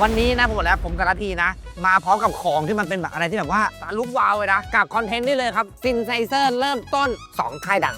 วันนี้นะผมบอกแล้วผมกับนาทีนะ มาพร้อมกับของที่มันเป็นแบบอะไรที่แบบว่าตาลุกวาวเลยนะ กับคอนเทนต์นี่เลยครับซินไซเซอร์เริ่มต้น 2 ค่ายดัง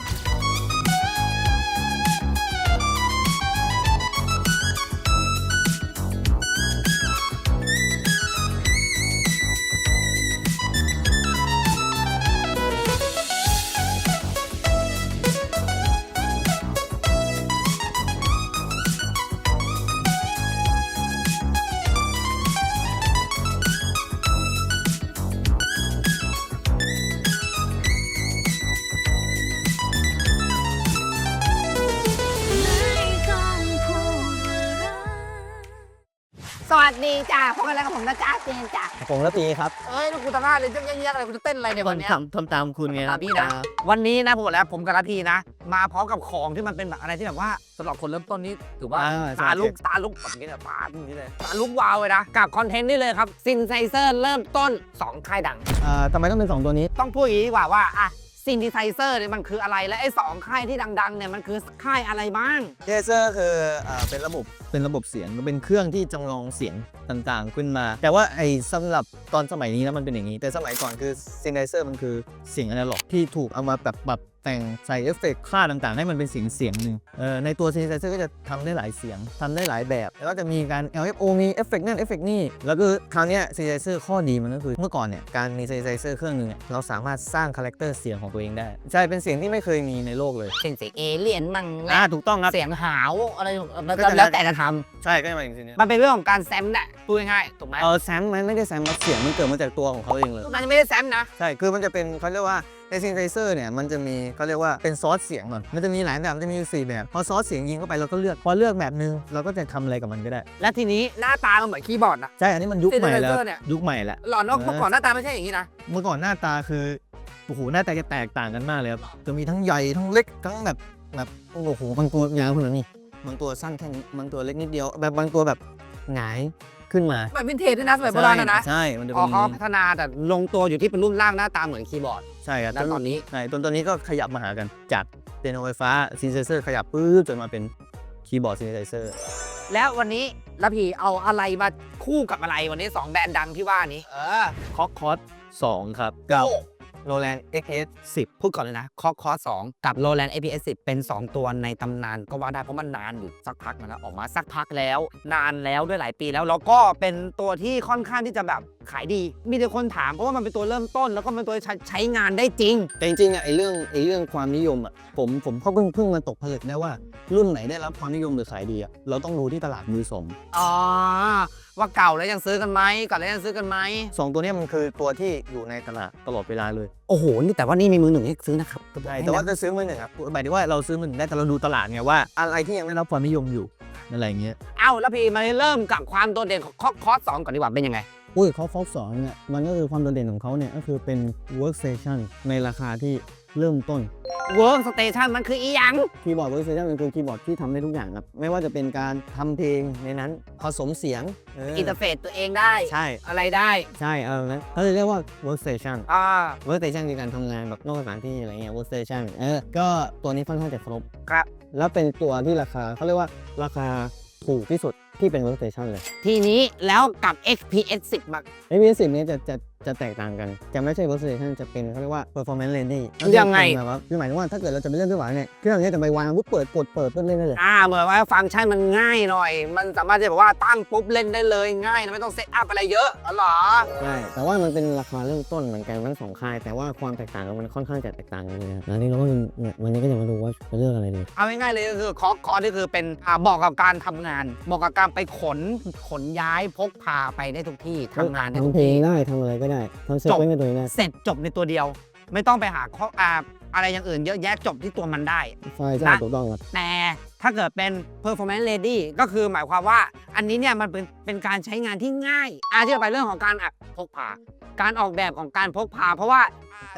ผมนะจ้าเจนจ้าผมละปีครับ เอ้ยลูกกูตาหน้าเลยเยอะๆอะไรกูจะเต้นอะไรเนี่ยวันเนี้ย ทำทำตามคุณไงตามพี่นะ วันนี้นะผมบอกแล้วผมกับนาทีนะ มาพร้อมกับของที่มันเป็นแบบอะไรที่แบบว่าสำหรับคนเริ่มต้นนี้ถือว่าอ่าใช่ตาลุกตาลุกแบบนี้เลยตาอย่างนี้เลยตาลุกวาวเลยนะ กับคอนเทนต์นี่เลยครับซินไซเซอร์เริ่มต้น 2 ค่ายดังอ่าทำไมต้องเป็นสองตัวนี้ ต้องพูดอย่างนี้ดีกว่าว่าอะ ซินดิไซเซอร์เนี่ยมันคืออะไรและไอ้สองค่ายที่ดังๆเนี่ยมันคือค่ายอะไรบ้างเทเซอร์คืออ่าเป็นระบบเป็นระบบเสียงเป็นเครื่องที่จำลองเสียงต่างๆ ขึ้นมา แต่ว่าไอ้สำหรับตอนสมัยนี้นะมันเป็นอย่างนี้ แต่สมัยก่อนคือซินไดเซอร์มันคือเสียงอนาล็อกที่ถูกเอามาแบบปรับ แต่งใส่เอฟเฟกต์ค่าต่างๆ ให้มันเป็นเสียงเสียงหนึ่งเออในตัวซินไดเซอร์ก็จะทำได้หลายเสียงทำได้หลายแบบ แล้วก็จะมีการ LFO มีเอฟเฟกต์นั่นเอฟเฟกต์นี่ แล้วก็คราวเนี้ซินไดเซอร์ข้อดีมันก็คือ เมื่อก่อนเนี่ยการมีซินไดเซอร์เครื่องหนึงเนี่ยเราสามารถสร้างคาแรคเตอร์เสียงของตัวเองได้ ใช่เป็นเสียงที่ไม่เคยมีในโลกเลย เป็นเสียงเอเลี่ยนมั่งอ่าถูกต้องครับเสียงหาวอะไรก็จะแล้วแต่จะทใช่ก็จะมาอย่างนี้ำมันเป็นเรื่องของการแซมแหละพูดง่ายๆถูกไหมเออแซมมันไม่ได้แซมครับเสียงมันเกิดมาจากตัวของเขาเองเลยทุกนั้นไม่ได้แซมนะใช่คือมันจะเป็นเขาเรียกว่าในซินไ h เซอร์เนี่ยมันจะมีเขาเรียกว่าเป็นซอสเสียงก่อนมันจะมีหลายแบบมันจะมีอยู่สี่แบบพอซอสเสียงยิงเข้าไปเราก็เลือกพอเลือกแบบนึงเราก็จะทำอะไรกับมันก็ได้ และทีนี้หน้าตามันเหมือนคีย์บอร์ดนะ ใช่อันนี้มันยุคใหม่แล้ว Synthesizer เนี่ย ยุคใหม่แล้ว หลอนเมื่อก่อนหน้าตาไม่ใช่อย่างนี้นะ เมื่อก่อนหน้าตาคือโอ้โหหน้าตาจะแตกต่างกันมากเลยครับจะมีทั้งใหญ่ทั้งเล็กทั้งแบบแบบโอ้โหบางตัวยาวขนาดนี้บางตัวสั้นแค่นี้บางตัวเล็กนิดเดียวแบบบางตัวแบบหงาย ขึ้นมาแบบวินเทจด้วยนะสมัยโบราณนะนะใช่มันจะอ๋เป็อนเขาพัฒนาแต่ลงตัวอยู่ที่เป็นรูปร่างหน้าตาเหมือนคีย์บอร์ดใช่ครับณตอนนี้ ใช่ตอนตอนนี้ก็ขยับมาหากันจากเปียโนไฟฟ้าซินเซเซอร์ขยับปื๊บจนมาเป็นคีย์บอร์ดซินเซเซอร์แล้ววันนี้ละพีเอาอะไรมาคู่กับอะไรวันนี้2แบรนด์ดังที่ว่านี้ เออคอคอสสองครับกับ โรแลนด์ XS 10 พูดก่อนเลยนะคอคอ2กับ Roland APS 10 เป็น 2 ตัวในตำนานก็ว่าได้เพราะมันนานอยู่สักพักมาแล้วออกมาสักพักแล้ว นานแล้วด้วยหลายปีแล้วแล้วก็เป็นตัวที่ค่อนข้างที่จะแบบ ขายดี มีแต่คนถามเพราะว่ามันเป็นตัวเริ่มต้น แล้วก็เป็นตัวใช้ใช้งานได้จริง แต่จริงๆอะไอเรื่องไอเรื่องความนิยมอะผมผมก็เพิ่งเพิ่งมาตกผลึกได้ว่า รุ่นไหนได้รับความนิยมหรือขายดีอะเราต้องดูที่ตลาดมือสองอ๋อ ว่าเก่าแล้วยังซื้อกันไหมเก่าแล้วยังซื้อกันไหมสองตัวเนี้ยมันคือตัวที่อยู่ในตลาดตลอดเวลาเลยโอ้โหนี่แต่ว่านี่มีมือหนึ่งให้ซื้อนะครับใช่แต่ว่าจะซื้อมือหนึ่งครับหมายถึงว่าเราซื้อมือหนึ่งได้แต่เราดูตลาดไงว่า อะไรที่ยังไม่ได้รับความนิยมอยู่อะไรอย่างเงี้ย เอ้าแล้วพี่มาเริ่มกับความโดดเด่นของคอร์สสองก่อนดีกว่าเป็นยังไง อุ้ยเขาฟอกสองเนี่ยมันก็คือความโดดเด่นของเขาเนี่ยก็คือเป็น workstation ในราคาที่เริ่มต้น Work Station มันคืออีหยัง คีย์บอร์ด workstation มันคือคีย์บอร์ดที่ทำได้ทุกอย่างครับ ไม่ว่าจะเป็นการทำเพลงในนั้นผสมเสียงเอออินเทอร์เฟซตัวเองได้ ใช่อะไรได้ใช่เออนะเขาเลยเรียกว่า workstation อ่า workstation คือการทำงานแบบนอกสถานที่อะไรเงี้ย workstation เออก็ตัวนี้ค่อนข้างจะครบ ครับ แล้วเป็นตัวที่ราคาเขาเรียกว่าราคาถูกที่สุด ที่เป็น workstation เลย ทีนี้แล้วกับ XPS 10มา ไอ้ PS 10เนี่ยจะจะ จะแตกต่างกัน จะไม่ใช่ workstation จะเป็นเขาเรียกว่า performance ready ยังไง แบบว่าคือหมายถึงว่าถ้าเกิดเราจะไปเล่นเครื่องหมายเนี่ยเครื่องเนี้จะไปวางปุ๊บเปิดกดเปิดเพื่อเล่นได้เลย อ่าเหมือนว่าฟังก์ชันมันง่ายหน่อย มันสามารถจะแบบว่าตั้งปุ๊บเล่นได้เลยง่ายนะไม่ต้องเซตอัพอะไรเยอะอ๋อเหรอ ใช่ แต่ว่ามันเป็นราคาเริ่มต้นเหมือนกันทั้งสองค่าย แต่ว่าความแตกต่างกันมันค่อนข้างจะแตกต่างกันเลยนะแล้วนี่เราก็เนี่ยวันนี้ก็จะมาดูว่าจะเลือกอะไรดี เอาง่ายๆเลยก็คือคอร์สคอร์สนี่คือเป็นอ่าเหมาะกับการทำงานเหมาะกับการไปขนขนย้ายพกพาไปได้ทุกที่ทำงานได้ทุทำกเพลงที่ได้ทำอะไรก็ได้ทำเซ็ตจบไว้ในตัวเองได้เสร็จจบในตัวเดียว ไม่ต้องไปหาข้ออ่าอะไรอย่างอื่นเยอะแยะจบที่ตัวมันได้ใช่ใช่นะ ถูกต้องครับ แต่ถ้าเกิดเป็น performance ready ก็คือหมายความว่าอันนี้เนี่ยมันเป็นเป็นการใช้งานที่ง่าย อาที่จะไปเรื่องของการอะพกพา การออกแบบของการพกพา เพราะว่า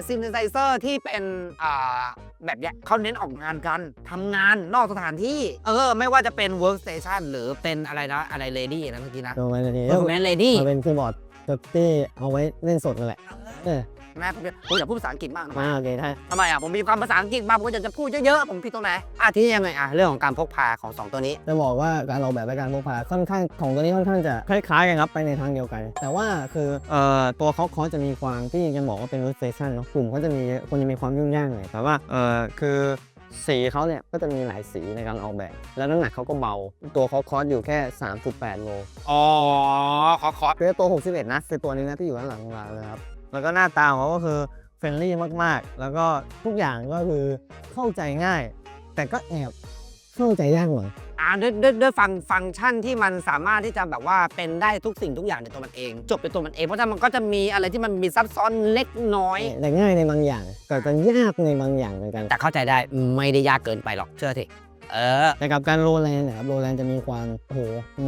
ซิน t ไ h เซอร์ที่เป็นอ่าแบบเนี้ยเขาเน้นออกงานกันทำงานนอกสถานที่ เออ ไม่ว่าจะเป็น workstation หรือเป็นอะไรนะอะไร ready นะเมื่อกี้นะ ตัวมันนี้ performance ready มันเป็นคีย์บอร์ด แบบที่เอาไว้เล่นสดนั่นแหละเออแม่ผมจะผมอยากพูดภาษาอังกฤษมากทำไมมาโอเคได้ทำไมอะผมมีความภาษาอังกฤษมากผมก็อยากจะพูดเยอะๆผมผิดตรงไหนอะที่ยังไงอะเรื่องของการพกพาของสองตัวนี้จะบอกว่าการออกแบบและการพกพาค่อนข้างของตัวนี้ค่อนข้างจะคล้ายๆกันครับไปในทางเดียวกัน แต่ว่าคือเอ่อตัวเขาเขาจะมีความที่จะบอกว่าเป็นรถเฟชั่นเนาะกลุ่มเขาจะมีคนจะมีความยุ่งยากหน่อยแต่ว่าเอ่อคือ สีเขาเนี่ยก็จะมีหลายสีในการออกแบบ แล้วน้ำหนักเขาก็เบา ตัวเขาคอสอยู่แค่ 3.8โลอ๋อขอขอเป็นตัว 61 นะคือตัวนี้นะที่อยู่ด้านหลังของเราเลยครับ แล้วก็หน้าตาของเขาก็คือเฟรนลี่มากๆ แล้วก็ทุกอย่างก็คือเข้าใจง่าย แต่ก็แอบเข้าใจยากหน่อย อ่าด้วยด้วยด้วยฟังฟังก์ชันที่มันสามารถที่จะแบบว่าเป็นได้ทุกสิ่งทุกอย่างในตัวมันเอง จบในตัวมันเอง เพราะฉะนั้นมันก็จะมีอะไรที่มันมีซับซ้อนเล็กน้อย แต่ง่ายในบางอย่างแต่จะยากในบางอย่างเหมือนกันแต่เข้าใจได้ไม่ได้ยากเกินไปหรอกเชื่อทีเออ แต่กับการโรแลนด์นะครับโรแลนด์จะมีความโอ้โห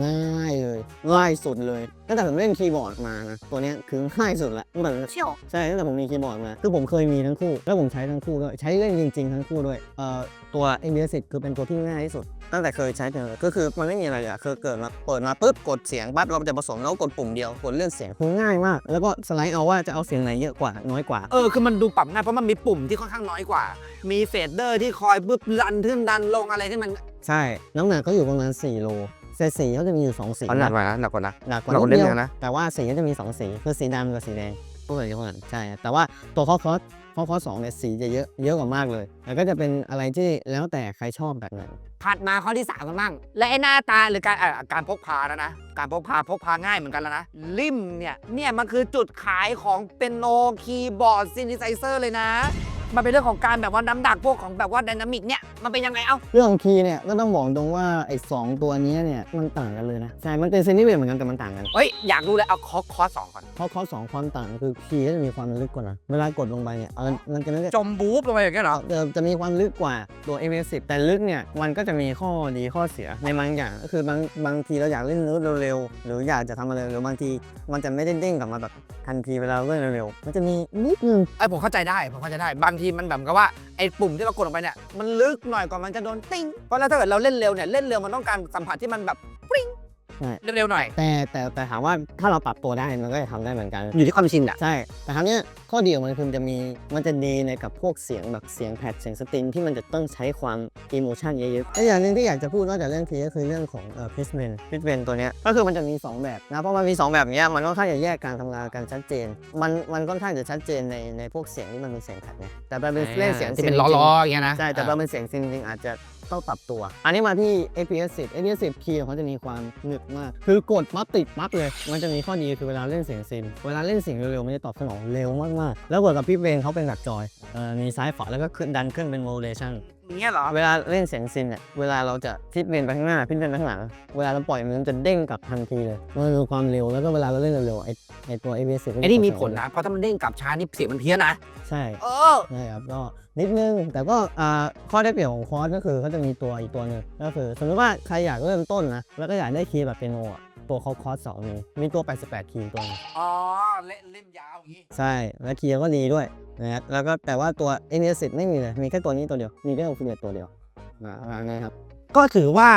ง่ายเลยง่ายสุดเลยตั้งแต่ผมเล่นคีย์บอร์ดมานะตัวเนี้ยคือง่ายสุดละตั้งแต่เชี่ยวใช่ตั้งแต่ผมมีคีย์บอร์ดมาคือผมเคยมีทั้งคู่ แล้วผมใช้ทั้งคู่ด้วยใช้เล่นจริง ๆ ทั้งคู่ด้วยเอ่อตัว a b s 10คือเป็นตัวที่ง่ายที่สุด ตั้งแต่เคยใช้มาเลยก็คือมันไม่มีอะไรเลยอะคือเกิดมาเปิดมาปุ๊บกดเสียงปั๊บเราจะผสมแล้วกดปุ่มเดียวกดเลื่อนเสียงคือง่ายมาก แล้วก็สไลด์เอาว่าจะเอาเสียงไหนเยอะกว่าน้อยกว่า เออคือมันดูปรับง่ายเพราะมันมีปุ่มที่ค่อนข้างน้อยกว่า มีเฟดเดอร์ที่คอยบึ๊บดันขึ้นดันลงอะไรที่มัน ใช่ น้ำหนักก็อยู่ประมาณ4โล แต่สีเขาจะมีอยู่2สีหนักกว่านะหนักกว่านะหนักกว่าหนักกว่านิดเล่มเดียวเดียวนะแต่ว่าสีก็จะมี2สีคือสีดำกับสีแดงพวกอะไรพวกนั้นใช่แต่ว่าตัวคอคอสคอคอสสองเนี่ยสีจะเยอะเยอะกว่ามากเลย แล้วก็จะเป็นอะไรที่แล้วแต่ใครชอบแบบไหนถัดมาข้อที่สามกันบ้างและไอ้หน้าตาหรือการอะการพกพานะนะ การพกพาพกพาง่ายเหมือนกันแล้วนะริมเนี่ยเนี่ยมันคือจุดขายของเป็นโนคีย์บอร์ดซินธิไซเซอร์เลยนะ มันเป็นเรื่องของการแบบว่าน้ำดักพวกของแบบว่าไดนามิกเนี่ยมันเป็นยังไงเอ้า เรื่องของคีย์เนี่ยก็ต้องบอกตรงว่าไอ้สองตัวเนี้ยเนี่ยมันต่างกันเลยนะใช่มันเป็นเซนติเมตรเหมือนกันแต่มันต่างกัน เฮ้ยอยากรู้เลยเอาคอคอสองก่อน เพราะเขาสองความต่างคือคีย์ก็จะมีความลึกกว่านะเวลากดลงไปเนี่ยเอามันจะไม่ได้จมบู๊บลงไปอย่างเงี้ยเหรอเออจะมีความลึกกว่าตัว a อ10แต่ลึกเนี่ยมันก็จะมีข้อดีข้อเสียในบางอย่างก็คือบางบางทีเราอยากเล่นรถเร็วๆหรืออยากจะทำอะไรเร็วบางทีมันจะไม่ได้เด้งกลับมาแบบทันทีเวลาเล่นเร็วๆมันจะมีนิดนึง ไอ้ยผมเข้าใจได้ผมเข้าใจได้บางทีมันแบบกับว่าไอ้ปุ่มที่เรากดลงไปเนี่ยมันลึกหน่อยก่อนมันจะโดนติ้งเพราะแล้วถ้าเกิดเราเล่นเร็วเนี่ยเล่นเร็วมันต้องการสัมผัสที่มันแบบ ใช่ เร็วๆหน่อย แต่แต่แต่ถามว่าถ้าเราปรับตัวได้มันก็จะทำได้เหมือนกัน อยู่ที่ความชินอะใช่ แต่ครั้งนี้ยข้อดีของมันคือมันจะมีมันจะดีในกับพวกเสียงแบบเสียงแพดเสียงสตริงที่มันจะต้องใช้ความอิโมชันเยอะๆและอย่างหนึงที่อยากจะพูดนอกจากเรื่องทีก็คือเรื่องของเอ่อพิสเมนพิสเมนตัวเนี้ยก็คือมันจะมี 2 แบบนะเพราะมันมี 2 แบบเนี้ยมันค่อนข้างจะแยกการทำงานกันชัดเจน มันมันค่อนข้างจะชัดเจนในในพวกเสียงที่มันเป็นเสียงแพดไงแต่แบบเป็นเล่นเสียงที่เป็นจริงๆ ล้อๆอย่างเงี้ยนะใช่ แต่พอเป็นเสียงซินจริงๆอาจจะ ต้องปรับตัว อันนี้มาที่ APS 10 APS 10คีย์เขาจะมีความหนึบมาก คือกดปั๊บติดปั๊บเลย มันจะมีข้อดีคือเวลาเล่นเสียงซิน เวลาเล่นเสียงเร็วๆ มันจะตอบสนองเร็วมากๆ แล้วบวกกับพี่เบนเขาเป็นหลักจอยออมีซ้ายฝาแล้วก็ขึ้นดันขึ้นเป็น modulation อย่างเงี้ยเหรอ เวลาเล่นเสียงซินเนี่ยเวลาเราจะพิดเบนไปข้างหน้าพิดเบนไปข้างหลัง เวลาเราปล่อยมันจะเด้งกลับทันทีเลยมันมีความเร็วแล้วก็เวลาเราเล่นเร็วๆไอ้ไอ้ตัว APS 10ไอ้นี่มีผลนะ เพราะถ้ามันเด้งกลับช้านี่เสียงมันเพี้ยนนะ ใช่เออ ใช่ครับก็นิดนึง แต่ก็อ่าข้อได้เปรียบของคอร์สก็คือเขาจะมีตัวอีกตัวหนึ่งก็คือสมมติว่าใครอยากเริ่มต้นนะแล้วก็อยากได้คีย์แบบเปียโนอะ ตัวเขาคอร์สสองมีมีตัว 88 คีย์ตัวหนึงอ๋อเล่นเล่นยาวอย่างงี้ ใช่ แล้วคีย์ก็ดีด้วยนะครับแล้วก็แต่ว่าตัวเอเนสิตไม่มีเลย มีแค่ตัวนี้ตัวเดียว มีแค่โอฟิเนตตัวเดียวอ่านะครับ ก็ถือว่า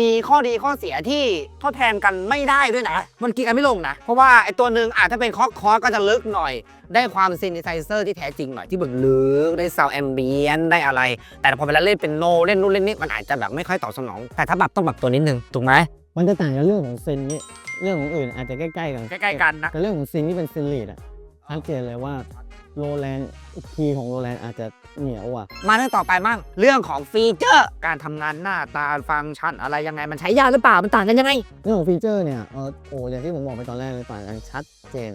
มีข้อดีข้อเสียที่ทดแทนกันไม่ได้ด้วยนะ มันกินกันไม่ลงนะ เพราะว่าไอ้ตัวหนึ่งอาจถ้าเป็นคอคอก็จะลึกหน่อย ได้ความซิน t ิไซเซอร์ที่แท้จริงหน่อยที่แบบลึกได้ซาวแอมเบียนได้อะไร แต่พอเวลาเล่นเป็นโนเล่นนู่นเล่นนี่มันอาจจะแบบไม่ค่อยตอบสนอง แต่ถ้าแบบต้องแบบตัวนิดนึงถูกไหม มันจะต่างกันเรื่องของเซนนี่เรื่องของอื่นอาจจะใกล้ๆกันใกล้ๆกันนะ แต่เรื่องของซินที่เป็นซินลีดอะชัดเจนเลยว่าโรแลนด์คีย์ของโรแลนด์อาจจะเหนียวอะ มาเรื่องต่อไปมั่งเรื่องของฟีเจอร์ การทำงานหน้าตาฟังก์ชันอะไรยังไงมันใช้ยากหรือเปล่ามันต่างกันยังไง เรื่องของฟีเจอร์เนี่ยเออโอ้อย่างที่ผมบอกไปตอนแรกเลยต่างกันชัดเจน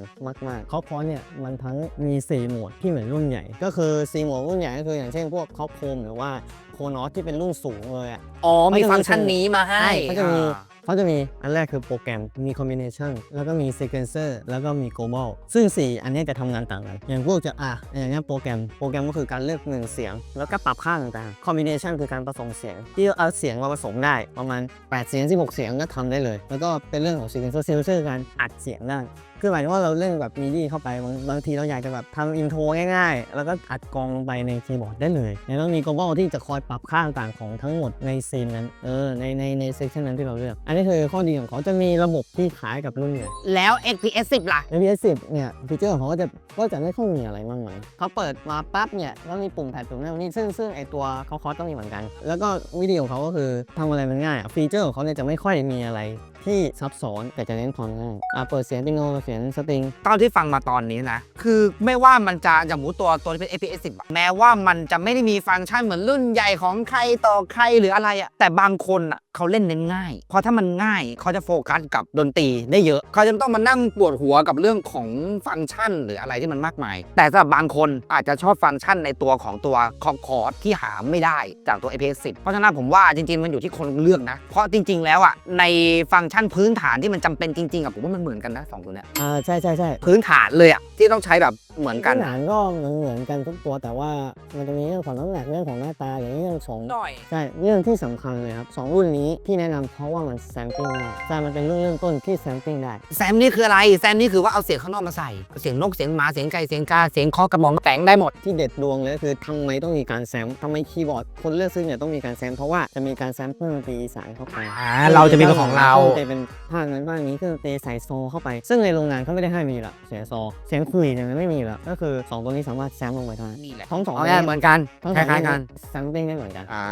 มากๆเขาพอเนี่ยมันทั้งมี 4 โหมดที่เหมือนรุ่นใหญ่ ก็คือ 4 โหมดรุ่นใหญ่ก็คืออย่างเช่นพวกคอปโคมหรือว่าโคนอสที่เป็นรุ่นสูงเลยอะอ๋อมีเขาจะมีฟังก์ชันนี้มาให้ใช่เขาจะมีอ่า เขาจะมีอันแรกคือโปรแกรมมีคอมบิเนชันแล้วก็มีเซ q u e n c e r แล้วก็มี global ซึ่ง 4 อันนี้จะทำงานต่างกัน อย่างพวกจะอะอย่างเงี้ยโปรแกรมโปรแกรมก็คือการเลือกหนึ่งเสียง แล้วก็ปรับค่าต่างๆคอมบิเนชันคือการผสมเสียง ที่เอาเสียงมาผสมได้ประมาณ 8 เสียง 16 เสียงก็ทำได้เลย แล้วก็เป็นเรื่องของ sequencer sequencer การอัดเสียงได้ คือหมายถึงว่าเราเล่นแบบมีดีเข้าไป บางบางทีเราอยากจะแบบทำอินโทรง่ายๆ แล้วก็อัดกลองลงไปในคีย์บอร์ดได้เลยแล้วต้องมี global ที่จะคอยปรับค่าต่างๆของทั้งหมดในซีนนั้น เออ ในในในเซสชันนั้นที่เราเลือก อันนี้คือข้อดีของเขาจะมีระบบที่คล้ายกับรุ่นใหญ่แล้ว XPS 10 ล่ะ APS 10 เนี่ยฟีเจอร์ของเขาก็จะก็จะไม่ค่อยมีอะไรมากมายเขาเปิดมาปั๊บเนี่ยแล้วมีปุ่มแพดปุ่มนั่นนี่ซึ่งซึ่งไอตัวเขาคอสต้องมีเหมือนกัน แล้วก็วิธีของเขาก็คือทำอะไรมันง่ายอะฟีเจอร์ของเขาเนี่ยจะไม่ค่อยมีอะไรที่ซับซ้อนแต่จะเน้นความง่ายอะเปิดเสียงปิโนเสียงสตริงตอนที่ฟังมาตอนนี้นะ คือไม่ว่ามันจะอย่างหมูตัวตัวที่เป็น APS 10อะแม้ว่ามันจะไม่ได้มีฟังก์ชันเหมือนรุ่นใหญ่ของใครต่อใครหรืออะไรอะแต่บางคนอะเขาเล่นเน้นง่าย เพราะถ้ามันง่ายเขาจะโฟกัสกับดนตรีได้เยอะ เขาจะไม่ต้องมานั่งปวดหัวกับเรื่องของฟังก์ชันหรืออะไรที่มันมากมาย แต่สำหรับบางคนอาจจะชอบฟังก์ชันในตัวของตัวคอคอร์ดที่หาไม่ได้จากตัว APS 10เพราะฉะนั้นผมว่าจริงๆมันอยู่ที่คนเลือกนะ เพราะจริง ๆ แล้วอะในฟังก์ชันพื้นฐานที่มันจำเป็นจริงๆอะผมว่ามันเหมือนกันนะสองตัวเนี้ย อ่าใช่ใช่ใช่ พื้นฐานเลยอะที่ต้องใช้แบบ เหมือนกัน พื้ฐานก็เหมือนเหมือนกันทุกตัวแต่ว่ามันจะมีเรื่องของน้ำหนักเรื่องของหน้าตาอย่างเรื่องของหน่อย ใช่เรื่องที่สำคัญเลยครับสองรุ่นนี้พี่แนะนำเพราะว่ามันแซมปิ้งได้ใช่มันเป็นรุ่นเริ่มต้นที่แซมปิ้งได้ แซมนี่คืออะไร แซมนี่คือว่าเอาเสียงข้างนอกมาใส่ เสียงนก เสียงหมา เสียงไก่ เสียงกา เสียงเคอกระหม่อมแต่งได้หมด ที่เด็ดดวงเลยก็คือทำไมต้องมีการแซมทำไมคีย์บอร์ดคนเลือกซื้อเนี่ยต้องมีการแซมเพราะว่าจะมีการแซมเพิ่มดนตรีอีสานเข้าไปอ่า เราจะมีเป็นของเราคองดนตรีเป็นภาคนั้นภาคนี้เครื่องดนตรีใส่โซเข้าไป ซึ่งในโรงงานเขาไม่ได้ให้มีละเสียงโซ เสียงคุยเนี่ยมันไม่มีละก็คือสองตัวนี้สามารถแซมลงไปได้นี่แหละ ทั้งสองเอาง่ายเหมือนกันทั้งคสองล้ายๆกันแซมปิ้งได้เหมือนกัน อ่า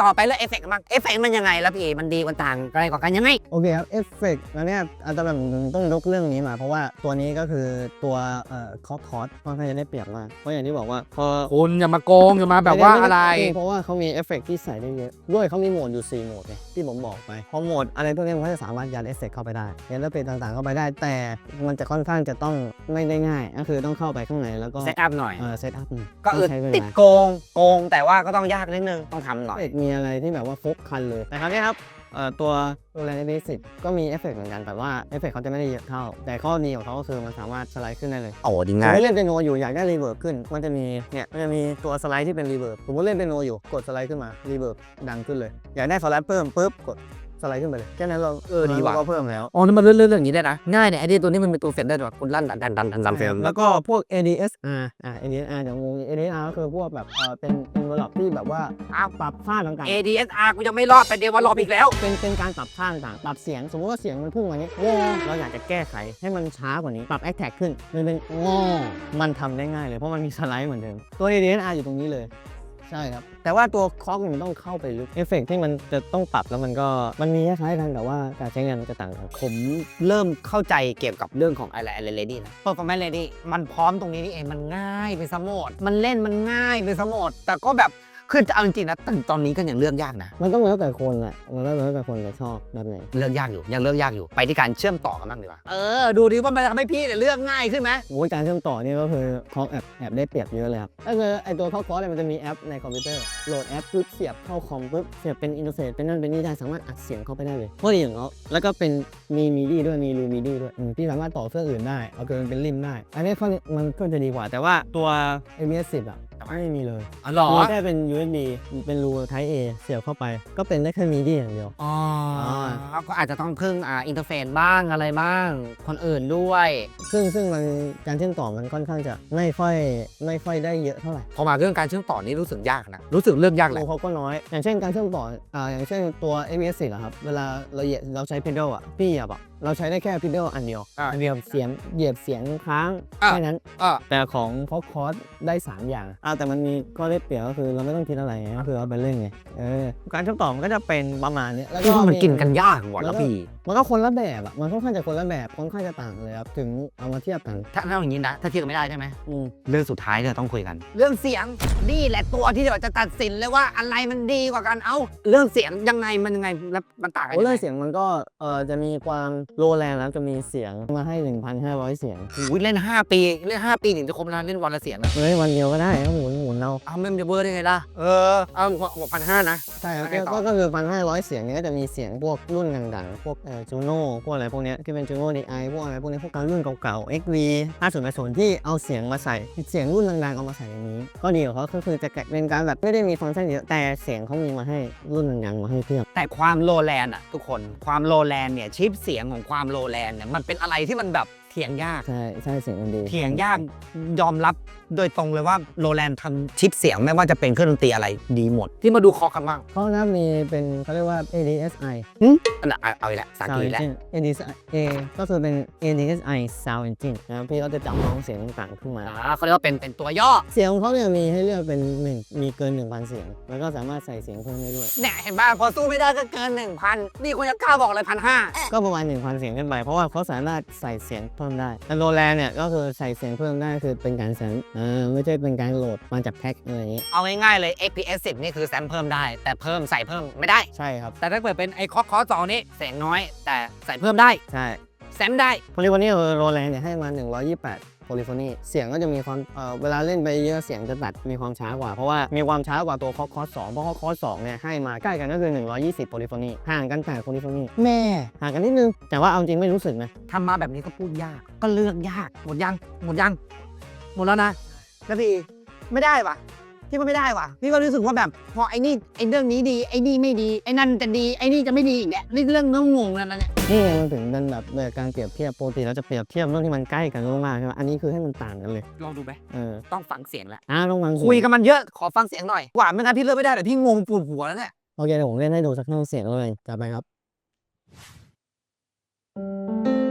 ต่อไปเรื่องเอฟเฟกต์บ้างเอฟเฟกต์มันยังไงแล้วพี่มันดีกว่าต่างอะไรกว่ากันยังไง โอเคครับเอฟเฟกต์แล้วเนี่ยอาจจะแบบต้องยกเรื่องนี้มา เพราะว่าตัวนี้ก็คือตัวเอ่อคอร์คอร์สค่อนข้างจะได้เปรียบมากเพราะอย่างที่บอกว่าพอคุณอย่ามาโกงอย่ามาแบบว่าอะไร เพราะว่าเขามีเอฟเฟกต์ที่ใส่ได้เยอะด้วยเขามีโหมดอยู่4โหมดไงที่ผมบอกไปพอโหมดอะไรพวกนี้มันก็จะสามารถยัดเอฟเฟกต์เข้าไปได้ยัดเอฟเฟกต์ต่างๆเข้าไปได้ แต่มันจะค่อนข้างจะต้องไม่ได้ง่ายก็คือต้องเข้าไปข้างในแล้วก็เซตอัพหน่อย เออเซตอัพก็เออใช้เวลา ติดโกงโกงแต่ว่าก็ต้องยากนิดนึงต้องทำหน่อย เอกมีอะไรที่แบบว่าฟกคันเลย แต่คราวนี้ครับเอ่อตัวตัวแรนด์เบสิกก็มีเอฟเฟกต์เหมือนกัน แต่ว่าเอฟเฟกต์เขาจะไม่ได้เยอะเท่า แต่ข้อดีของเขาก็คือมันสามารถสไลด์ขึ้นได้เลยโอ้ดีสมง่ามยติเล่นเปียโนอยู่อยากได้รีเวิร์บขึ้น มันจะมีเนี่ยมันจะมีตัวสไลด์ที่เป็นรีเวิร์บสมมติเล่นเปียโนอยู่กดสไลด์ขึ้นมารีเวิร์บดังขึ้นเลย อยากได้สไลด์เพิ่มปุ๊บกด สไลด์ขึ้นไปเลยแค่นั้นเราเออดีว่ะเราก็เพิ่มแล้ว อ๋อนี่มันเรื่องเรื่องอย่างนี้ได้นะ ง่ายเนี่ยไอ้นี่ตัวนี้มันเป็นตัวเฟดได้ด้วยคุณลั่นดันดันดันดันดันเฟลแล้วก็พวก ADSR อ่า ADSR เดี๋ยวงง ADSR ก็คือพวกแบบเออเป็นเป็นระดับที่แบบว่าอ้าวปรับค่าต่างๆ ADSR กูยังไม่รอดไปเดียวว่ารอบอีกแล้วเป็นเป็นการปรับค่าต่างๆปรับเสียงสมมติว่าเสียงมันพุ่งมานี้ว้าเราอยากจะแก้ไขให้มันช้ากว่านี้ปรับ a t t a c ขึ้นมันเป็นง้อมันทำได้ง่ายเลยเพราะมันมีสไลด์เหมือนเดิมตัว ADSR อยู่ตรงนี้เลย ใช่ครับ แต่ว่าตัวคล็อกมันต้องเข้าไปลึกเอฟเฟกที่มันจะต้องปรับแล้วมันก็มันมีคล้ายๆกันแต่ว่าการใช้งานมันจะต่างกัน ผมเริ่มเข้าใจเกี่ยวกับเรื่องของอะไรอะไรเลดี้นะ performance lady มันพร้อมตรงนี้นี่เองมันง่ายไปซะหมดมันเล่นมันง่ายไปซะหมดแต่ก็แบบ คือจะเอาจริงๆนะแต่ตอนนี้ก็ยังเลือกยากนะ มันต้องแล้วแต่คนแหละมันแล้วแต่คนจะชอบแบบไหน เลือกยากอยู่ยังเลือกยากอยู่ไปที่การเชื่อมต่อกันบ้างดีกว่าเออดูดิว่ามันจะทำให้พี่เนี่ยเลือกง่ายขึ้นไหมโอ้ยการเชื่อมต่อนี่ก็คือคอมแอบแอบได้เปรียบเยอะเลยครับก็คือไอตัวคอคอเนี่ยมันจะมีแอปในคอมพิวเตอร์โหลดแอปปุ๊บเสียบเข้าคอมปุ๊บเสียบเป็นอินเทอร์เฟซเป็นนั่นเป็นนี่ได้สามารถอัดเสียงเข้าไปได้เลยพอดีอย่างเขาแล้วก็เป็นมีมีดีด้วยมีรูมีดีด้วยอืมพี่สามารถต่อเครื่องอื่นได้เอาเกินเป็นริมได้ อันนี้ข้อนี้มันก็จะดีกว่า แต่ว่าตัว m s 10อะ ไม่มีเลยอ๋อเหรอมีแค่เป็น USB เป็นรู Type A เสียบเข้าไป ก็เป็นได้แค่มีดีอย่างเดียว อ๋อก็อาจจะต้องพึ่งอ่าอินเทอร์เฟซบ้างอะไรบ้าง คนอื่นด้วย ซึ่งซึ่งมันการเชื่อมต่อมันค่อนข้างจะไม่ค่อยไม่ค่อยได้เยอะเท่าไหร่พอมาเรื่องการเชื่อมต่อนี่รู้สึกยากนะ รู้สึกเลือกยากแหละตัวเขาก็น้อย อย่างเช่นการเชื่อมต่ออ่าอย่างเช่นตัว ABS 4อะครับ เวลาเราเหยียบเราใช้ pedal อะพี่เหยียบอะ เราใช้ได้แค่ pedal อันเดียวอ่าอันเดียวเสียงเหยียบเสียงค้างอ่า แค่นั้น อ่า แต่ของ f o x c o r d ได้3อย่างอ่าแต่มันมีข้อได้เปรียบก็คือเราไม่ต้องคิดอะไรไงก็คือเอาไปเล่นไงเออการเชื่อมต่อมันก็จะเป็นประมาณนี้แล้วก็ที่มันกินกันยากกว่าแล้วพี่มันก็คนละแบบอะมันค่อนข้างจะคนละแบบค่อนข้างจะต่างเลยครับถึงเอามาเทียบกัน ถ้าถ้าอย่างนี้นะ ถ้าเทียบกันไม่ได้ใช่ไหม อืมเรื่องสุดท้ายที่เราต้องคุยกัน เรื่องเสียงนี่แหละตัวที่เราจะตัดสินเลยว่าอะไรมันดีกว่ากัน เอ้า เรื่องเสียงยังไงมันยังไงแล้วมันต่างกันโอ้ยังเรื่ไงองเสียงมันก็เออจะมีความโลแรงแล้วจะมีเสียงมาให้ 1,500 เสียงอุ้ยเล่น 5 ปีเล่น 5 ปีถึงจะครบนะเล่นวันละเสียงนะเฮ้ยวันเดียวก็ได้ก็หมุนหมุนเอาเอาไม่มันจะเบอร์ได้ไงล่ะเออเอาหัวพันห้านะ ใช่ครับแล้วไงต่อก็ก็คือ1,500 เสียงเนี้ยก็จะมีเสียงพวกรุ่นดังๆพวกเออจูโน่พวกอะไรพวกเนี้ยที่เป็นจูโน่ดีไอพวกอะไรพวกนี้พวกการรุ่นเก่าๆ XV 5080ที่เอาเสียงมาใส่เสียงรุ่นดังๆเอามาใส่ในนี้ ก็ดีของเขาก็คือจะเป็นการแบบไม่ได้มีฟังก์ชันเยอะแต่เสียงเขามีมาให้รุ่นดังๆมาให้เพียบแต่ความโลแลนอะทุกคนความโลแลนเนี่ยชิปเสียงของความโลแลนเนี่ยมันเป็นอะไรที่มันแบบ เถียงยาก ใช่ใช่เสียงมันดีเถียงยากยอมรับโดยตรงเลยว่าโรแลนด์ทำชิปเสียงไม่ว่าจะเป็นเครื่องดนตรีอะไรดีหมด ที่มาดูคอกันบ้างเขานะมีเป็นเขาเรียกว่า ADSI อันนั้นเอาเอาอีกแล้วสา Sound กีแล้ว Engine ADSI A ก็คือเป็น ADSI Sound Engine นะครับพี่ก็จะจำลองเสียงต่างๆขึ้นมา อ่าเขาเรียกว่าเป็นเป็นตัวย่อเสียงของเขาเนี่ยมีให้เลือกเป็นหนึ่งมีเกิน 1,000 เสียง แล้วก็สามารถใส่เสียงเพิ่มได้ด้วย เนี่ยเห็นป่ะพอสู้ไม่ได้ก็เกิน 1,000 นี่คุณจะกล้าบอกเลยพันห้าก็ประมาณ 1,000 เสียงขึ้นไป เพราะว่าเขาสามารถใส่เสียงเพิ่มได้แต่โรแลนเนี่ยก็คือใส่เสียงเพิ่มได้คือเป็นการแซมเออไม่ใช่เป็นการโหลดมาจากแพ็คอะไรอย่างนี้ เอาง่ายๆเลย XPS 10 นี่คือแซมเพิ่มได้ แต่เพิ่มใส่เพิ่มไม่ได้ ใช่ครับ แต่ถ้าเกิดเป็นไอ้คอคอสองนี่เสียงน้อย แต่ใส่เพิ่มได้ ใช่แซมได้โพลีโฟนีโรแลนเนี่ยให้มา128 โพลิโฟนีเสียงก็จะมีความเอ่อเวลาเล่นไปเยอะเสียงจะตัดมีความช้ากว่า เพราะว่ามีความช้ากว่าตัวคอคอสองเพราะคอคอสองเนี่ยให้มาใกล้กันก็คือ 120โพลีโฟนีห่างกันแต่โพลิโฟนีแม่ห่างกันนิดนึง แต่ว่าเอาจริงไม่รู้สึกนะทำมาแบบนี้ก็พูดยาก ก็เลือกยาก หมดยัง หมดยัง หมดแล้วนะแล้วพี่ไม่ได้ปะ พี่ว่าไม่ได้ว่ะพี่ก็รู้สึกว่าแบบพอไอ้นี่ไอ้เรื่องนี้ดีไอ้นี่ไม่ดีไอ้นั่นจะดีไอ้นี่จะไม่ดีอีกเนี่ยนี่เรื่องเรื่องงงแล้วนะเนี่ยนี่ไงมันถึงเป็นแบบแบบการเปรียบเทียบปกติเราจะเปรียบเทียบเรื่องที่มันใกล้กันมากๆใช่ไหมอันนี้คือให้มันต่างกันเลยลองดูไหมเออต้องฟังเสียงแล้วอ่าต้องวางคุยกันมันเยอะขอฟังเสียงหน่อยว่าไม่งั้นพี่เลือกไม่ได้เดี๋ยวพี่งงปวดหัวแล้วเนี่ยโอเคเดี๋ยวผมเล่นให้ดูสักห้าเสียงเลยจัดไปครับ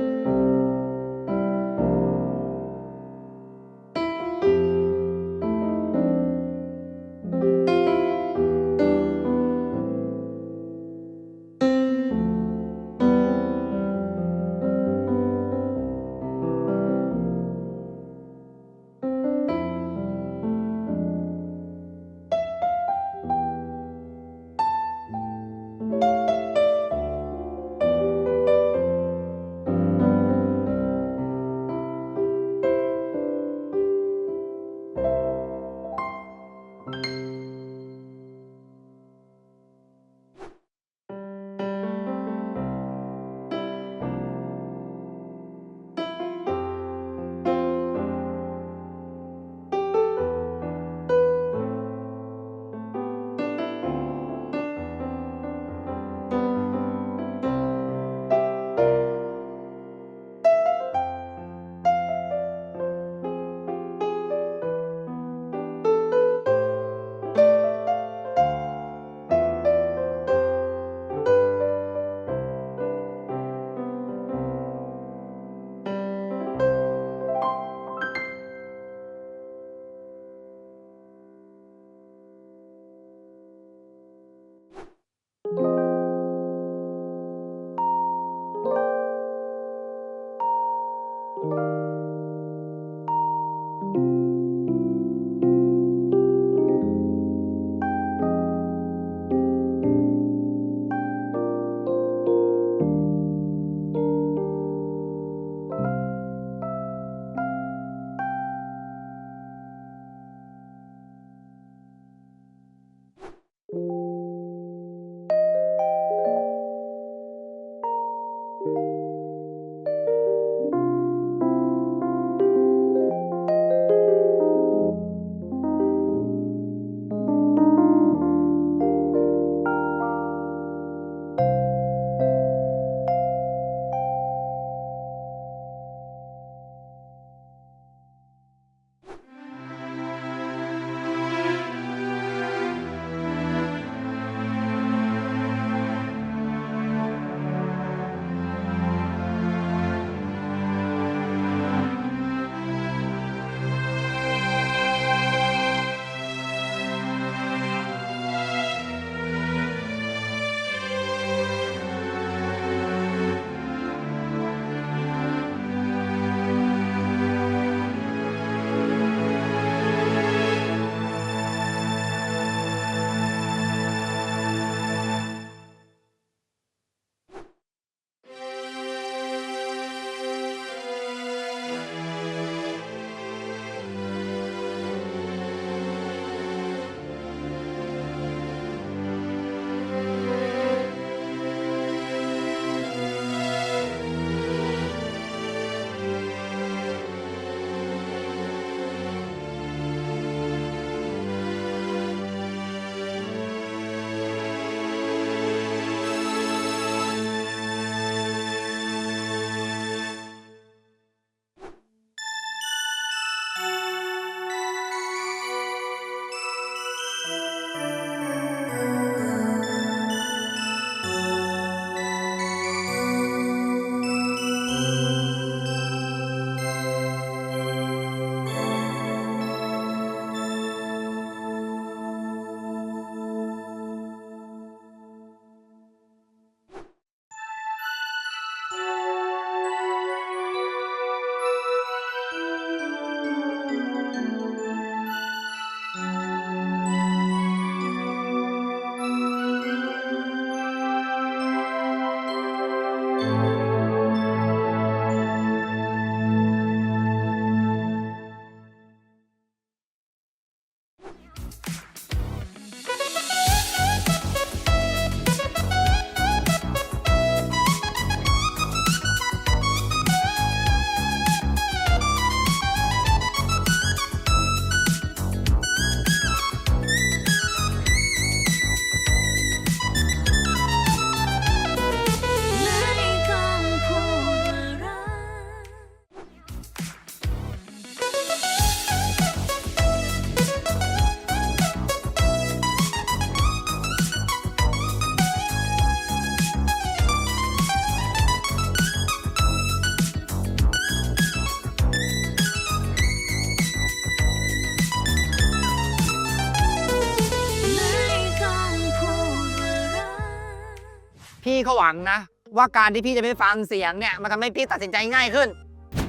เขาหวังนะ ว่าการที่พี่จะไม่ฟังเสียงเนี่ยมันทำให้พี่ตัดสินใจง่ายขึ้น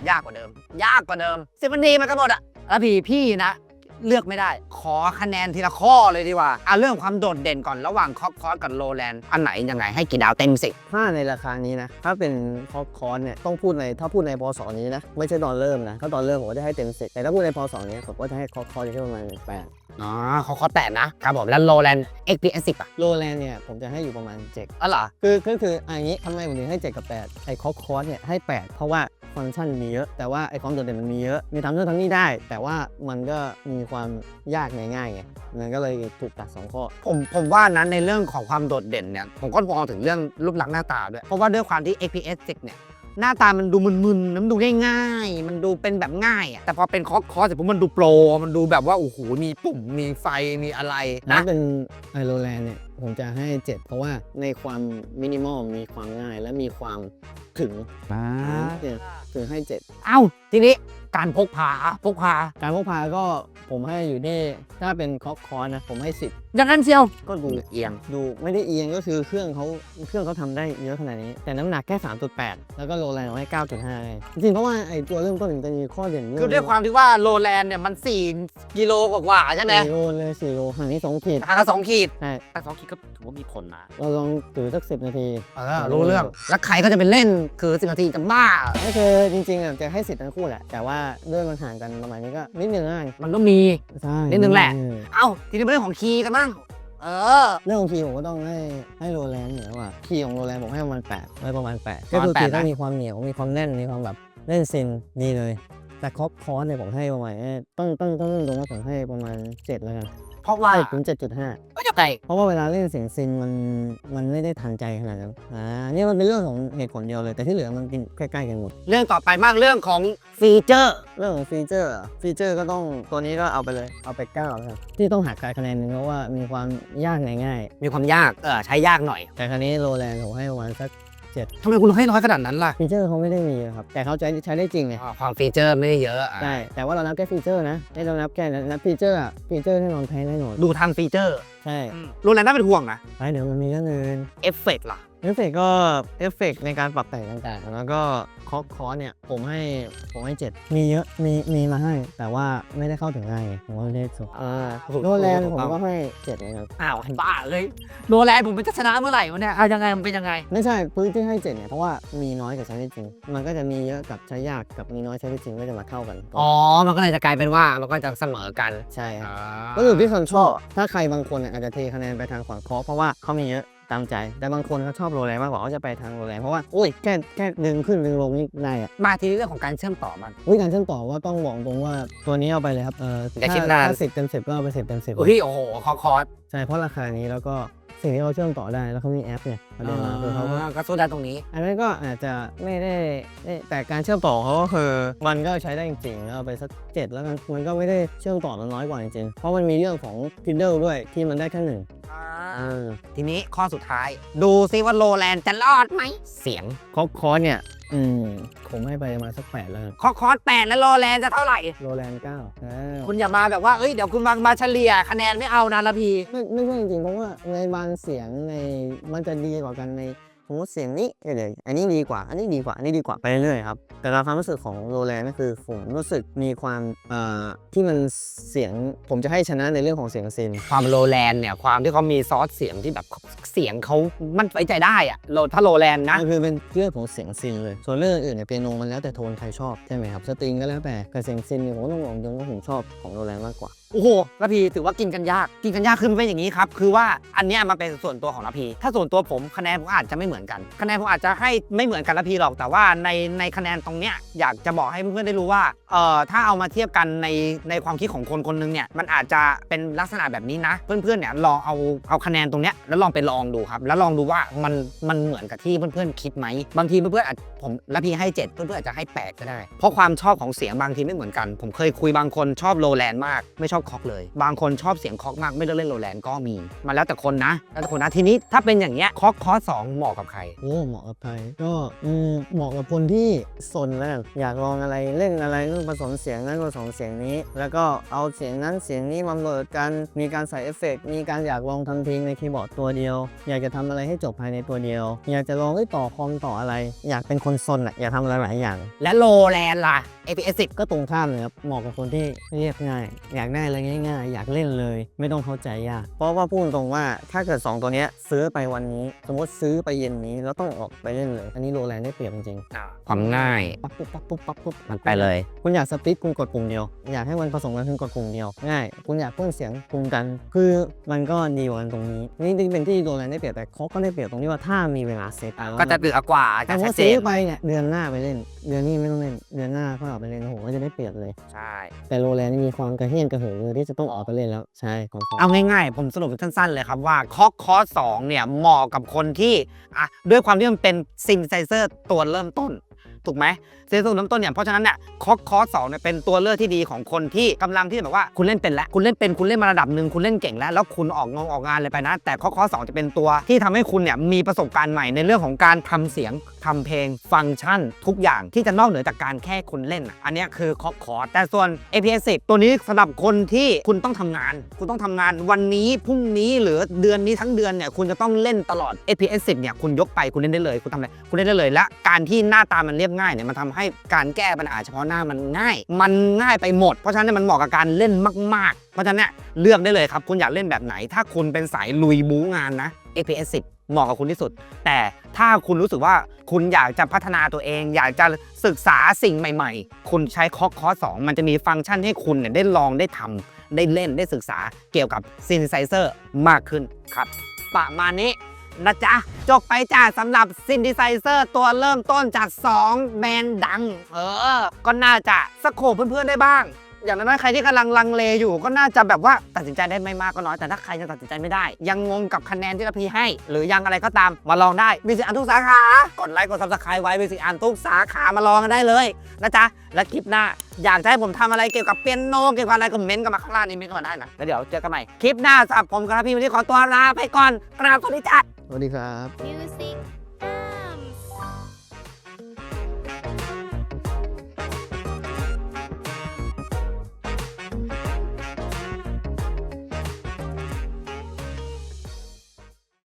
ยากกว่าเดิม ยากกว่าเดิมสิบนาทีมันก็หมดอะแล้วพี่พี่นะเลือกไม่ได้ ขอคะแนนทีละข้อเลยดีกว่าเอาเรื่องความโดดเด่นก่อนระหว่างคอคอร์สกับโลแลนด์อันไหนยังไงให้กี่ดาวเต็มสิบถ้าในราคานี้นะ ถ้าเป็นคอร์สคอร์สเนี่ยต้องพูดในถ้าพูดในพศนี้นะ ไม่ใช่ตอนเริ่มนะถ้าตอนเริ่มผมก็จะให้เต็มสิบแต่ถ้าพูดในพศนี้ผมก็จะให้คอร์สคอร์สอยู่ที่ประมาณแปด อ๋อคอคอร์สแปดนะครับผมแล้วโลแลนด์ XPS 10อะโลแลนเนี่ยผมจะให้อยู่ประมาณเจ็ดอ๋อเหรอ คือคือคืออันนี้ทำไมผมถึงให้ 7 กับ 8 ไอ้คอร์สคอร์สเนี่ยให้ 8 เพราะว่าฟังก์ชันมีเยอะ แต่ว่าไอ้ความโดดเด่นมันมีเยอะ มีทำเรื่องทั้งนี้ได้ แต่ว่ามันก็มีความยากง่ายๆไงมันก็เลยถูกตัด 2 ข้อ ผมผมว่านั้นในเรื่องของความโดดเด่นเนี่ยผมก็มองถึงเรื่องรูปลักษณ์หน้าตาด้วยเพราะว่าด้วยความที่ XPS 10เนี่ย หน้าตามันดูมึนๆมันดูง่ายๆมันดูเป็นแบบง่ายอะแต่พอเป็นคอร์สคอร์สเสร็จปุ๊บมันดูโปร มันดูแบบว่าโอ้โหมีปุ่มมีไฟมีอะไรถ้านะเป็นไอโรแลนเนี่ย ผมจะให้ 7 เพราะว่าในความมินิมอลมีความง่ายและมีความถึงเนี่ยถึงให้ 7 เอ้า ทีนี้การพกพาพกพาการพกพาก็ผมให้อยู่ที่ถ้าเป็นคอร์สคอร์สนะ ผมให้ 10 อย่างนั้นเชียว ก็ดูเอียง ดูไม่ได้เอียงก็คือเครื่องเขาเครื่องเขาทำได้เยอะขนาดนี้ แต่น้ำหนักแค่ 3.8 แล้วก็โลแลนด์เอาให้9.5เลยจริงๆเพราะว่าไอ้ตัวเริ่มต้นมันจะมีข้อเด่นเรื่คือด้วยความที่ว่าโลแลนด์เนี่ยมัน4กิโลกว่าๆใช่ไหมสี่โลเลยสี่โลห่างนี้สองขีดทางละสองขีดใช่แต่สองขีดก็ถือว่ามีผลนะเราลองถือสักสิบนาที เออรู้เรื่อง แล้วใครก็จะไปเล่นคือสิบนาทีจะบ้า ก็คือจริงๆอะจะให้สิทธิ์ทั้งคู่แหละ แต่ว่าด้วยมันห่างกันประมาณนี้ก็นิดนึงอะมันต้องมี ใช่นิดนึงแหละ เออเอ้าทีนี้เป็นเรื่องของคีย์กันบ้าง เออ เรื่องของคีย์ผมก็ต้องให้ให้โรแลนด์เหนือกว่าคีย์ของโรแลนด์ผมให้ประมาณ8ไว้ประมาณ8ประมาณก็คือคีย์8ต้องนะมีความเหนียวมีความแน่นมีความแบบเล่นซินดีเลย แต่คอปคอร์สเนี่ยผมให้ประมาณเอ้ยต้องต้องต้องตรงว่าผมให้ประมาณ7แล้วกันเพราะว่าให้ถึง7.5ก็จะไก่เพราะว่าเวลาเล่นเสียงซินมันมันไม่ได้ทันใจขนาดนั้นอ่านี่มันเป็นเรื่องของเหตุผลเดียวเลยแต่ที่เหลือมันเป็นใกล้ๆกันหมดเรื่องต่อไปมากเรื่องของฟีเจอร์เรื่องของฟีเจอร์อะฟีเจอร์ก็ต้องตัวนี้ก็เอาไปเลยเอาไป9แล้วกันที่ต้องหักคะแนนหนึงเพราะว่ามีความยากง่ายมีความยากเออใช้ยากหน่อยๆแต่ครั้นี้โรแลนด์ผมให้ประมาณสักทำไมคุณให้น้อยขนาดนั้นล่ะฟีเจอร์เขาไม่ได้มีครับแต่เขาใช้ใช้ได้จริงไง อ่าความฟีเจอร์ไม่ได้เยอะอะใช่แต่ว่าเรานับแค่ฟีเจอร์นะไม่เรานับแค่นับฟีเจอร์อะฟีเจอร์แน่นอนแพ้แน่นอนดูทางฟีเจอร์ใช่โรงแรมน่าเป็นห่วงนะไปเดี๋ยวมันมีเรื่องอื่นเอฟเฟกต์ล่ะ เอฟเฟกต์ก็เอฟเฟกต์ในการปรับแต่งต่างๆ แล้วก็ คอร์สคอร์สเนี่ยผมให้ผมให้เจ็ดมีเยอะมีมีมาให้ แต่ว่าไม่ได้เข้าถึงง่ายไงผมว่าเลขสุดอ่าถูกโรแลนด์ถูกผมต้องก็ให้เจ็ดเหมือนกันอ้าวบ้าเลยโรงแรมผมมันจะชนะเมื่อไหร่วะเนี่ยเอายังไงมันเป็นยังไง ไม่ใช่พื้นที่ให้เจ็ดเนี่ยเพราะว่ามีน้อยกับใช้ได้จริง มันก็จะมีเยอะกับใช้ยากกับมีน้อยใช้ได้จริงก็จะมาเข้ากันอ๋อมันก็เลยจะกลายเป็นว่ามันก็จะเสมอกันใช่ครับอ่าก็อยู่ที่คนชอบถ้าใครบางคนเนี่ยอาจจะเทคะแนนไปทางฝั่งคอร์สเพราะว่าเขามีเยอะ ตามใจ แต่บางคนเขาชอบโรแลนด์มากกว่าเขาจะไปทางโรแลนด์เพราะว่าโอ้ยแค่แค่ดึงขึ้นดึงลงนี่ได้อะมาทีนี้เรื่องของการเชื่อมต่อมันวิการเชื่อมต่อว่าต้องบอกตรงว่าตัวนี้เอาไปเลยครับเอออย่าคิดนาน ถ้าสิบเต็มสิบก็เอาไปสิบเต็มสิบโอ้ยโอ้โหคอคอร์สใช่เพราะราคานี้แล้วก็ สิ่งที่เขาเชื่อมต่อได้แล้วเขามีแอปเนี่ยประเด็นมาคือเขาก็ ก็สู้ได้ตรงนี้ อันนั้นก็อาจจะไม่ได้ได้แต่การเชื่อมต่อเขาก็คือ มันก็ใช้ได้จริงๆแล้วเอาไปสักเจ็ดแล้วกันมันก็ไม่ได้เชื่อมต่อมันน้อยกว่าจริงๆเพราะมันมีเรื่องของ Kindle ด้วยที่มันได้แค่หนึ่งอ่าทีนี้ข้อสุดท้าย ดูซิว่าโลแลนด์จะรอดไหม เสียงคอคอร์สเนี่ย อืมผมให้ไปประมาณสักแปดแล้วกันคอคอร์สแปดแล้วโลแลนด์จะเท่าไหร่ โรแลนด์เก้าอ่า คุณอย่ามาแบบว่า เอ้ย เดี๋ยวคุณมามาเฉลี่ยคะแนนไม่เอานะละพี ไม่ไม่ใช่จริงๆเพราะว่าในบางเสียงในมันจะดีกว่ากันในส มมติเสียงนี้เดี๋ยวอันนี้ดีกว่า อันนี้ดีกว่า อันนี้ดีกว่าไปเรื่อยๆครับ แต่ตามความรู้สึกของโรแลนด์ก็คือผมรู้สึกมีความเอ่อที่มันเสียงผมจะให้ชนะในเรื่องของเสียงซิน ความโลแลนด์เนี่ยความที่เขามีซอสเสียงที่แบบเสียงเขามันไว้ใจได้อะโลถ้าโลแลนด์นะก็คือเป็นเรื่องของเสียงซินเลย ส่วนเรื่องอื่นเนี่ยเปียโนมันแล้วแต่โทนใครชอบใช่ไหมครับ สตริงก็แล้วแต่แต่เสียงซินเนี่ยผมก็ต้องบอกตรงว่าผมชอบของโรแลนด์มากกว่า โอ้โหละพีถือว่ากินกันยาก กินกันยากคือมันเป็นอย่างนี้ครับ คือว่าอันเนี้ยมันเป็นส่วนตัวของละพี ถ้าส่วนตัวผมคะแนนผมอาจจะไม่เหมือนกัน คะแนนผมอาจจะให้ไม่เหมือนกันละพีหรอก แต่ว่าในในคะแนนตรงเนี้ยอยากจะบอกให้เพื่อนๆได้รู้ว่า เอ่อ ถ้าเอามาเทียบกันในในความคิดของคนคนหนึงเนี่ย มันอาจจะเป็นลักษณะแบบนี้นะ เพื่อนๆเนี่ยลองเอาเอาคะแนนตรงเนี้ยแล้วลองไปลองดูครับ แล้วลองดูว่ามันมันเหมือนกับที่เพื่อนๆคิดไหม บางทีเพื่อนๆอาจผมละพีให้ 7 เพื่อนๆอาจจะให้ 8 ก็ได้ เพราะความชอบของเสียงบางทีไม่เหมือนกัน ผมเคยคุยบางคนชอบโลแลนด์มากไม่ชอบคอกเลย บางคนชอบเสียงคอกมากไม่เลือกเล่นโลแลนด์ก็มีมาแล้วแต่คนนะแล้วแต่คนนะทีนี้ถ้าเป็นอย่างเงี้ยคอกคอร์สสองเหมาะกับกับใครโอ้เหมาะกับใครก็อืมเหมาะกับคนที่สนแล้วกันอยากลองอะไรเล่นอะไรก็ผสมเสียงนั้นผสมเสียงนี้ แล้วก็เอาเสียงนั้นเสียงนี้มาเมิดกันมีการใส่เอฟเฟกต์มีการอยากลองทำเพลงในคีย์บอร์ดตัวเดียว อยากจะทำอะไรให้จบภายในตัวเดียว อยากจะลองให้ต่อคอมต่ออะไร อยากเป็นคนซนอะอยากทำอะไรหลายอย่าง และโลแลนล่ะ APS 10ก็ตรงข้ามเลยครับเหมาะกับคนที่เรียบง่าย อยากได้อะไรง่ายๆ อยากเล่นเลย ไม่ต้องเข้าใจยาก เพราะว่าพูดตรงว่าถ้าเกิด 2 ตัวเนี้ยซื้อไปวันนี้ สมมติซื้อไปเย็นนี้แล้วต้องออกไปเล่นเลย อันนี้โรแลนด์ได้เปรียบจริงความง่ายๆปั๊บปุ๊บปั๊บปุ๊บปั๊บปุ๊บมันไปเลย คุณอยากสปริตคุณกดปุ่มเดียว อยากให้มันผสมกันคุณกดปุ่มเดียว ง่าย คุณอยากเพิ่มเสียงปุ่มกัน คือมันก็ดีกว่ากันตรงนี้ นี่ที่เป็นที่โรแลนด์ได้เปรียบแต่เขาก็ได้เปรียบตรงที่ว่าถ้ามีเวลาเซตก็จะเหลือกว่าแต่จะชัว่าดเจซื้อนไปเนี่ยเดือนหน้าไปเล่น เดือนนี้ไม่ต้องเล่น เดือนหน้าก็ออกไปเล่นโอ้โหก็จะได้เปรียบเลย ใช่ แต่โรแลนด์นี่มีความกระเฮี้ยนกระหือรือที่จะต้องออกไปเล่นแล้วใช่ของผมเอาง่ายๆ ผมสรุปสั้นๆเลยครับว่าคอกคอสองเนี่ยเหมาะกับคนที่อะด้วยความที่มันเป็นซินไซเซอร์ตัวเริ่มต้น ถูกไหมซินไซเซอร์เริ่มต้นเนี่ยเพราะฉะนั้นเนี่ยคอกคอสองเนี่ยเป็นตัวเลือกที่ดีของคนที่กำลังที่แบบว่าคุณเล่นเป็นแล้วคุณเล่นเป็นคุณเล่นมาระดับหนึ่งคุณเล่นเก่งแล้ว แล้วคุณออกงงออกงานเลยไปนะ แต่คอกคอสองจะเป็นตัวที่ทำให้คุณเนี่ยมีประสบการณ์ใหม่ในเรื่องของการทำเสียงทำเพลงฟังก์ชัน ทุกอย่างที่จะนอกเหนือจากการแค่คุณเล่นอะอันนี้คือคอกคอร์แต่ส่วน APS 10ตัวนี้สำหรับคนที่คุณต้องทำงาน คุณต้องทำงานวันนี้พรุ่งนี้หรือเดือนนี้ทั้งเดือนเนี่ยคุณจะต้องเล่นตลอด APS 10เนี่ยคุณยกไปคุณเล่นได้เลย คุณทำอะไรคุณเล่นได้เลยและการที่หน้าตามันเรียบง่ายเนี่ยมันทำให้การแก้ปัญหาเฉพาะหน้ามันง่าย มันง่ายไปหมด เพราะฉะนั้นเนยมันเหมาะกับการเล่นมาก ๆ เพราะฉะนั้นเนี่ยเลือกได้เลยครับ คุณอยากเล่นแบบไหน ถ้าคุณเป็นสายลุยบู๊งานนะ APS 10เหมาะกับคุณที่สุด แต่ถ้าคุณรู้สึกว่าคุณอยากจะพัฒนาตัวเอง อยากจะศึกษาสิ่งใหม่ ๆ คุณใช้คอร์สคอร์สองมันจะมีฟังก์ชันให้คุณเนี่ยได้ลองได้ทำได้เล่นได้ศึกษาเกี่ยวกับซินไซเซอร์มากขึ้นครับ ประมาณนี้ นะจ๊ะ จบไปจ้าสำหรับซินดิไซเซอร์ตัวเริ่มต้นจาก 2 แบรนด์ดัง เออ ก็น่าจะสโคบเพื่อนๆได้บ้าง อย่างน้อยๆใครที่กำลังลังเลอยู่ก็น่าจะแบบว่าตัดสินใจได้ไม่มากก็น้อยแต่ถ้าใครยังตัดสินใจไม่ได้ ยังงงกับคะแนนที่เราพีให้ หรือยังอะไรก็ตามมาลองได้มีสิทธิ์อ่านทุกสาขากดไลค์กดซับสไครต์ไว้มีสิทธิ์อ่านทุกสาขามาลองกันได้เลยนะจ๊ะและคลิปหน้า อยากจะให้ผมทำอะไรเกี่ยวกับเปียโนเกี่ยวกับอะไรก็เม้นต์กันมาข้างล่างนี้เม้นต์กันมาได้นะแล้วเดี๋ยวเจอกันใหม่คลิปหน้าสำหรับผมกับพี่วันนี้ขอตัวลาไปก่อนกราบสวัสดีจ้าสวัสดีครับ Music